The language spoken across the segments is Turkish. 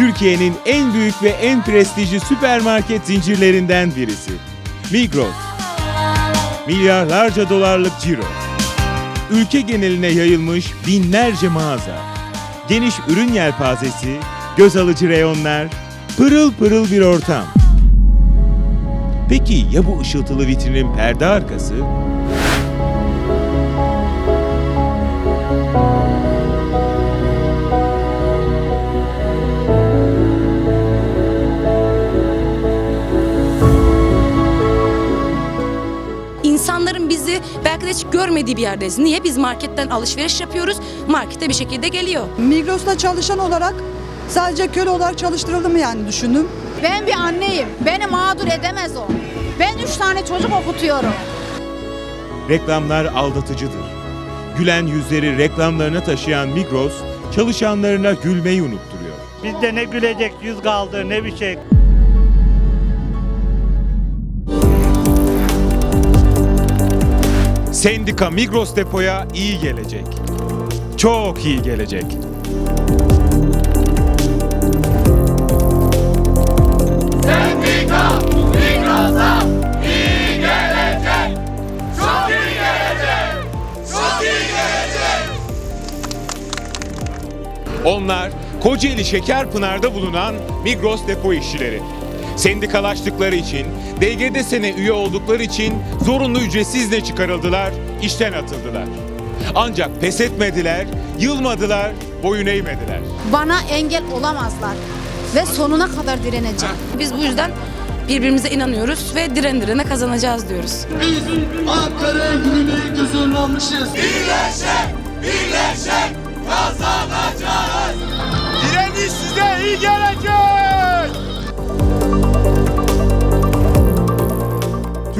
Türkiye'nin en büyük ve en prestijli süpermarket zincirlerinden birisi. Migros. Milyarlarca dolarlık ciro. Ülke geneline yayılmış binlerce mağaza. Geniş ürün yelpazesi, göz alıcı reyonlar, pırıl pırıl bir ortam. Peki ya bu ışıltılı vitrinin perde arkası? Hiç görmediği bir yerdeyiz. Niye? Biz marketten alışveriş yapıyoruz. Markete bir şekilde geliyor. Migros'ta çalışan olarak sadece köle olarak çalıştırıldım yani düşündüm. Ben bir anneyim. Beni mağdur edemez o. Ben üç tane çocuk okutuyorum. Reklamlar aldatıcıdır. Gülen yüzleri reklamlarına taşıyan Migros, çalışanlarına gülmeyi unutturuyor. Bizde ne gülecek yüz kaldı ne bir şey. Sendika Migros depoya iyi gelecek. Çok iyi gelecek. Onlar Kocaeli Şekerpınar'da bulunan Migros depo işçileri. Sendikalaştıkları için, DGDS'ne üye oldukları için zorunlu ücretsiz de çıkarıldılar, işten atıldılar. Ancak pes etmediler, yılmadılar, boyun eğmediler. Bana engel olamazlar. Ve sonuna kadar direneceğim. Biz bu yüzden birbirimize inanıyoruz ve diren direne kazanacağız diyoruz. Biz Ankara'ya yürümeyi göz önüne almışız. Direniş size iyi gelecek!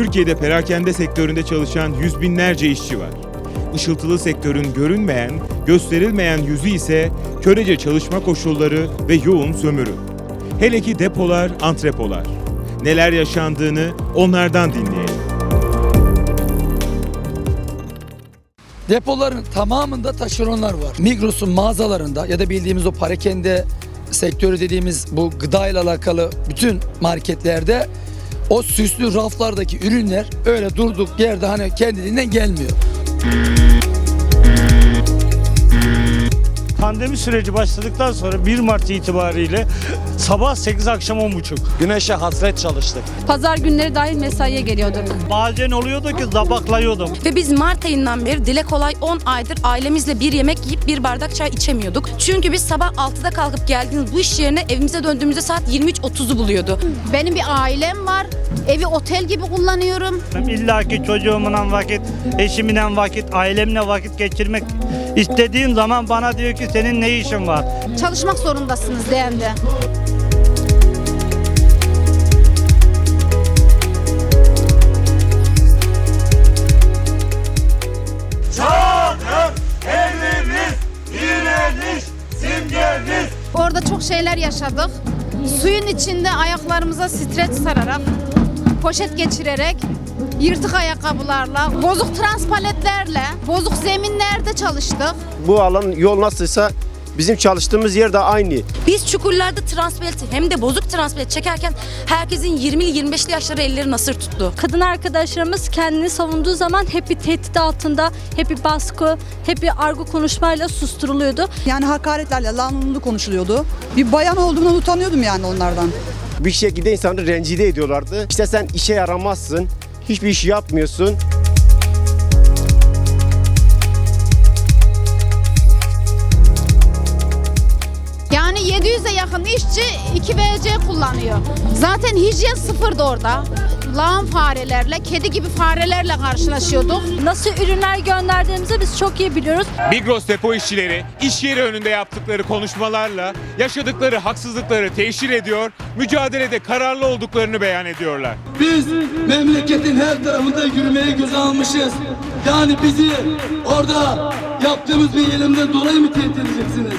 Türkiye'de perakende sektöründe çalışan yüz binlerce işçi var. Işıltılı sektörün görünmeyen, gösterilmeyen yüzü ise körece çalışma koşulları ve yoğun sömürü. Hele ki depolar, antrepolar. Neler yaşandığını onlardan dinleyelim. Depoların tamamında taşeronlar var. Migros'un mağazalarında ya da bildiğimiz o parakende sektörü dediğimiz bu gıda ile alakalı bütün marketlerde o süslü raflardaki ürünler öyle durduk yerde hani kendiliğinden gelmiyor. Pandemi süreci başladıktan sonra 1 Mart itibariyle sabah 8 akşam 10.30. Güneşe hasret çalıştık. Pazar günleri dahil mesaiye geliyorduk. Bazen oluyordu ki zabaklayıyordum. Ve biz Mart ayından beri dile kolay 10 aydır ailemizle bir yemek yiyip bir bardak çay içemiyorduk. Çünkü biz sabah 6'da kalkıp geldiğimiz bu iş yerine evimize döndüğümüzde saat 23.30'u buluyordu. Benim bir ailem var. Evi otel gibi kullanıyorum. İlla ki çocuğumla vakit, eşimle vakit, ailemle vakit geçirmek istediğim zaman bana diyor ki senin ne işin var? Çalışmak zorundasınız dendi. Orada çok şeyler yaşadık. Suyun içinde ayaklarımıza streç sararak, poşet geçirerek, yırtık ayakkabılarla, bozuk transpaletlerle, bozuk zeminlerde çalıştık. Bu alan yol nasılsa bizim çalıştığımız yer de aynı. Biz çukurlarda transplant hem de bozuk transplant çekerken herkesin 20'li 25'li yaşları elleri nasır tuttu. Kadın arkadaşlarımız kendini savunduğu zaman hep bir tehdit altında, hep bir baskı, hep bir argo konuşmayla susturuluyordu. Yani hakaretlerle lanunlu konuşuluyordu. Bir bayan olduğumdan utanıyordum yani onlardan. Bir şekilde insanı rencide ediyorlardı. İşte sen işe yaramazsın, hiçbir iş yapmıyorsun. Yani 700'e yakın işçi 2 VC kullanıyor. Zaten hijyen sıfırdı orada. Lağım farelerle, kedi gibi farelerle karşılaşıyorduk. Nasıl ürünler gönderdiğimizi biz çok iyi biliyoruz. Migros depo işçileri iş yeri önünde yaptıkları konuşmalarla yaşadıkları haksızlıkları teşhir ediyor, mücadelede kararlı olduklarını beyan ediyorlar. Biz memleketin her tarafında yürümeyi göze almışız. Yani bizi orada yaptığımız bir elimden dolayı mı tehdit edeceksiniz?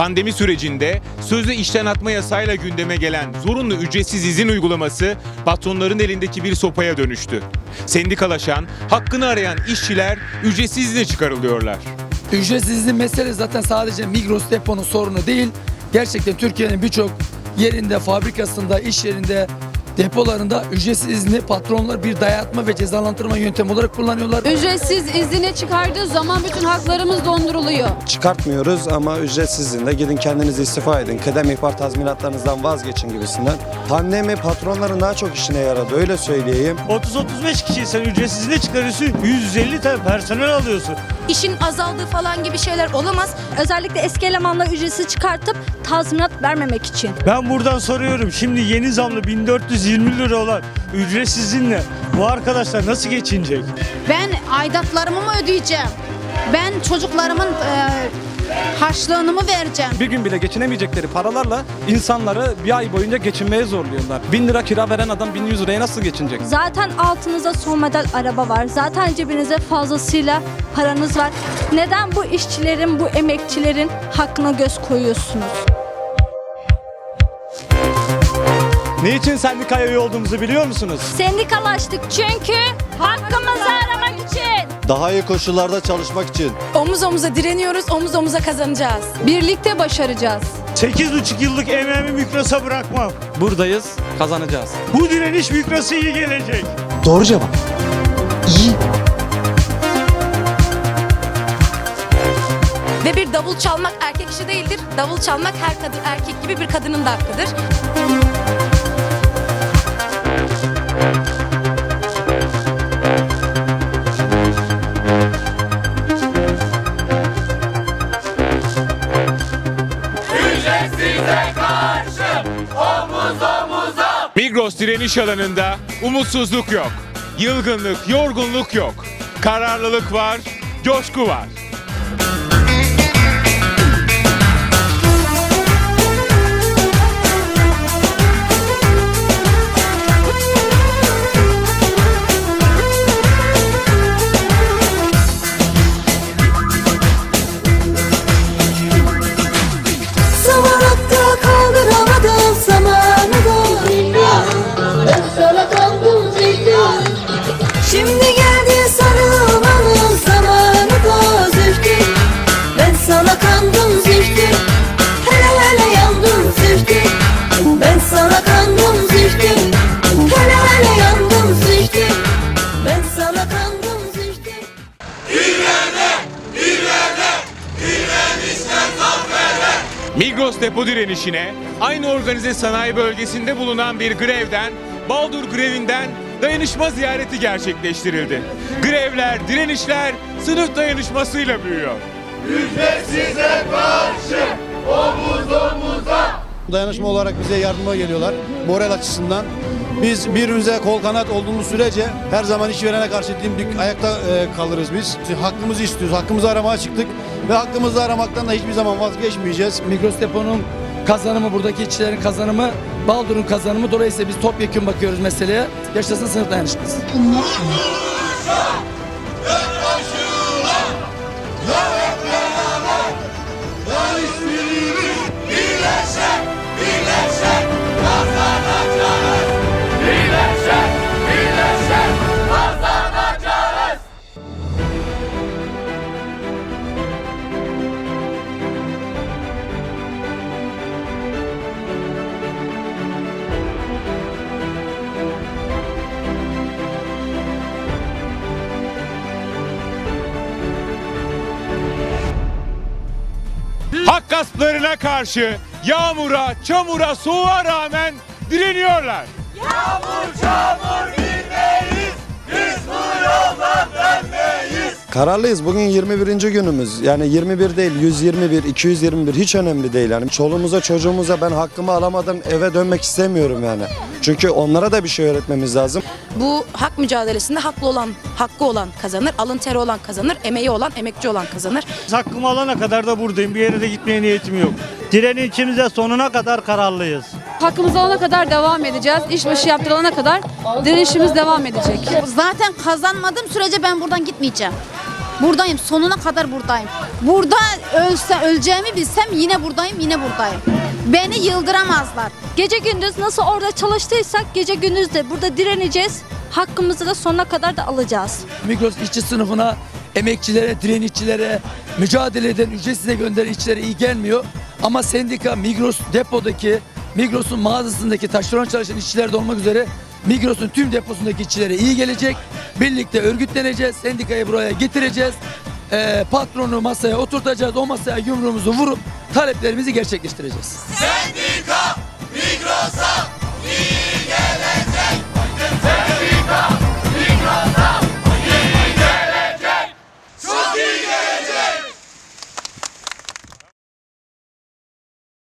Pandemi sürecinde sözde işten atma yasayla gündeme gelen zorunlu ücretsiz izin uygulaması patronların elindeki bir sopaya dönüştü. Sendikalaşan, hakkını arayan işçiler ücretsiz izne çıkarılıyorlar. Ücretsiz izin mesele zaten sadece Migros deponun sorunu değil. Gerçekten Türkiye'nin birçok yerinde, fabrikasında, iş yerinde, depolarında ücretsiz izni patronlar bir dayatma ve cezalandırma yöntemi olarak kullanıyorlar. Ücretsiz izine çıkardığı zaman bütün haklarımız donduruluyor. çıkartmıyoruz ama ücretsizliğinde gidin kendiniz istifa edin. Kıdem ihbar tazminatlarınızdan vazgeçin gibisinden. Pandemi patronların daha çok işine yaradı öyle söyleyeyim. 30-35 kişiysen ücretsizine çıkarıyorsun. 150 tane personel alıyorsun. İşin azaldığı falan gibi şeyler olamaz. Özellikle eski elemanları ücretsiz çıkartıp tazminat vermemek için. Ben buradan soruyorum. Şimdi yeni zamlı 1420 lira olan ücretsizliğinle bu arkadaşlar nasıl geçinecek? Ben aidatlarımı mı ödeyeceğim? Ben çocuklarımın e, harçlığını vereceğim? bir gün bile geçinemeyecekleri paralarla insanları bir ay boyunca geçinmeye zorluyorlar. 1000 lira kira veren adam 1100 liraya nasıl geçinecek? Zaten altınızda son model araba var. Zaten cebinizde fazlasıyla paranız var. Neden bu işçilerin, bu emekçilerin hakkına göz koyuyorsunuz? Niçin sendikaya üye olduğumuzu biliyor musunuz? Sendikalaştık çünkü hakkımızı aramak için. Daha iyi koşullarda çalışmak için. Omuz omuza direniyoruz, omuz omuza kazanacağız. Birlikte başaracağız. 8,5 yıllık emeğimi Mikros'a bırakmam. Buradayız, kazanacağız. Bu direniş Mikros'a iyi gelecek. Doğru cevap. İyi. Ve bir davul çalmak erkek işi değildir. Davul çalmak her kadın erkek gibi bir kadının da hakkıdır. Migros direniş alanında umutsuzluk yok. Yılgınlık, yorgunluk yok. Kararlılık var, coşku var. Depo direnişine aynı organize sanayi bölgesinde bulunan bir grevden, Baldur grevinden dayanışma ziyareti gerçekleştirildi. Grevler, direnişler sınıf dayanışmasıyla büyüyor. Dayanışma olarak bize yardıma geliyorlar moral açısından. Biz birbirimize kol kanat olduğumuz sürece her zaman işverene karşı dimdik ayakta e, kalırız biz. Hakkımızı istiyoruz. Hakkımızı aramaya çıktık ve hakkımızı aramaktan da hiçbir zaman vazgeçmeyeceğiz. Migros deponun kazanımı, buradaki işçilerin kazanımı, Baldur'un kazanımı. Dolayısıyla biz topyekun bakıyoruz meseleye. Yaşasın sınıf dayanışması. Gasplarına karşı yağmura, çamura, soğuğa rağmen direniyorlar. Kararlıyız. Bugün 21. günümüz. Yani 21 değil, 121, 221 hiç önemli değil. Yani çoluğumuza, çocuğumuza ben hakkımı alamadım eve dönmek istemiyorum yani. Çünkü onlara da bir şey öğretmemiz lazım. Bu hak mücadelesinde haklı olan, hakkı olan kazanır, alın teri olan kazanır, emeği olan, emekçi olan kazanır. Hakkımı alana kadar da buradayım. Bir yere de gitmeye niyetim yok. Direnişimize sonuna kadar kararlıyız. Hakkımızı alana kadar devam edeceğiz. İşbaşı yaptırılana kadar direnişimiz devam edecek. Zaten kazanmadığım sürece ben buradan gitmeyeceğim. Buradayım. Sonuna kadar buradayım. Burada ölse öleceğimi bilsem yine buradayım, yine buradayım. Beni yıldıramazlar. Gece gündüz nasıl orada çalıştıysak gece gündüz de burada direneceğiz. Hakkımızı da sonuna kadar da alacağız. Migros işçi sınıfına, emekçilere, direnişçilere, mücadele eden, ücretsize gönderen işçilere iyi gelmiyor. Ama sendika Migros depodaki, Migros'un mağazasındaki taşeron çalışan işçiler de olmak üzere Migros'un tüm deposundaki işçilere iyi gelecek. Birlikte örgütleneceğiz, sendikayı buraya getireceğiz. Ee, patronu masaya oturtacağız, o masaya yumruğumuzu vurup taleplerimizi gerçekleştireceğiz. Sendika